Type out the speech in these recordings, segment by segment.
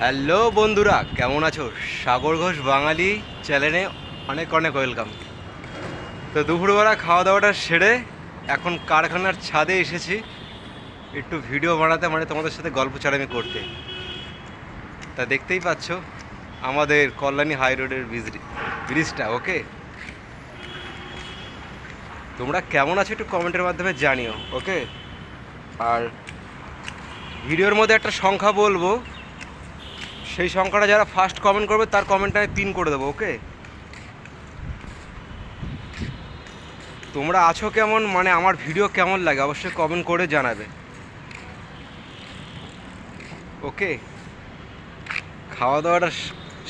Hello বন্ধুরা, কেমন আছো? সাগর ঘোষ বাঙালি চ্যানেলে অনেক অনেক ওয়েলকাম তো দুপুরবেলা খাওয়া দাওয়াটা সেরে এখন কারখানার ছাদে এসেছি, একটু ভিডিও বানাতে মানে তোমাদের সাথে গল্প চালামি করতে। তা দেখতেই পাচ্ছ, আমাদের কল্যাণী হাই রোডের ব্রিজ- ব্রিজটা ওকে তোমরা কেমন আছো একটু কমেন্টের মাধ্যমে জানিও ওকে আর ভিডিওর মধ্যে একটা সংখ্যা বলব সেই সংখ্যাটা যারা ফার্স্ট কমেন্ট করবে, তার কমেন্টটা আমি পিন করে দেবো ওকে তোমরা আছো কেমন? মানে আমার ভিডিও কেমন লাগে? অবশ্যই কমেন্ট করে জানাবে। ওকে খাওয়া দাওয়াটা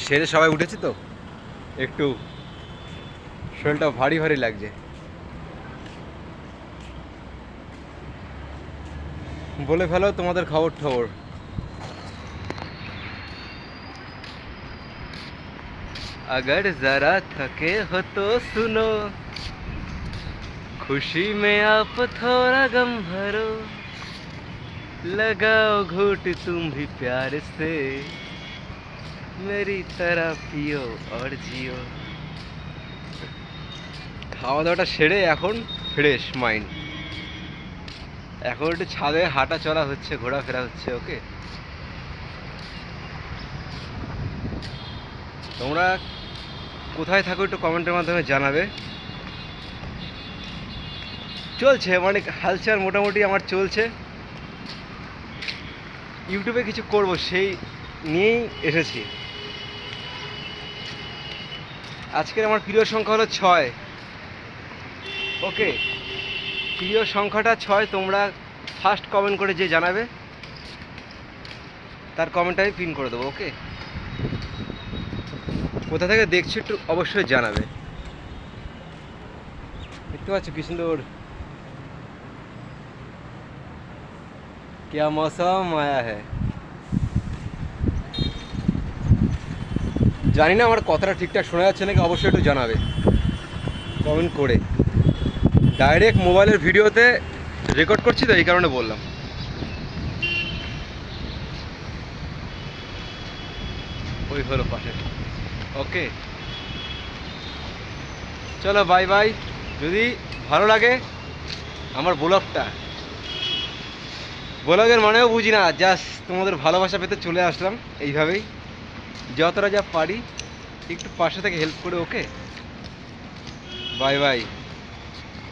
সেরে সবাই উঠেছি তো? একটু শরীরটা ভারী ভারী লাগছে। বলে ফেলো তোমাদের খবর খবর अगर जरा थके हो तो सुनो खुशी में आप थोड़ा गम भरो लगाओ घूट तुम भी प्यार से मेरी तरह पियो और जियो খাওয়া দাওয়াটা সেরে এখন ফ্রেশ মাইন্ড এখন একটু ছাদে হাঁটা চলা হচ্ছে ঘোরাফেরা হচ্ছে ওকে তোমরা কোথায় থাকো একটু কমেন্টের মাধ্যমে জানাবে। চলছে মানে হালচাল মোটামুটি আমার চলছে। ইউটিউবে কিছু করব, সেই নিয়েই এসেছি। আজকের আমার প্রিয় সংখ্যা হলো ছয়। ওকে, প্রিয় সংখ্যাটা ছয়, তোমরা ফার্স্ট কমেন্ট করে যে জানাবে, তার কমেন্টটা আমি পিন করে দেবো, ওকে? কোথা থেকে দেখছো একটু অবশ্যই জানাবে দেখতে পাচ্ছ কি সুন্দর क्या मौसम आया है জানি না আমার কথাটা ঠিকঠাক শোনা যাচ্ছে নাকি অবশ্যই একটু জানাবে কমেন্ট করে ডাইরেক্ট মোবাইলের ভিডিওতে রেকর্ড করছি তো এই কারণে বললাম ওই হলো পাশে ওকে চলো বাই বাই যদি ভালো লাগে, আমার ব্লগটা ব্লগের মানেও বুঝি না জাস্ট তোমাদের ভালোবাসা পেতে চলে আসলাম এইভাবেই। যতটা যা পারি, একটু পাশে থেকে হেল্প করে ওকে বাই বাই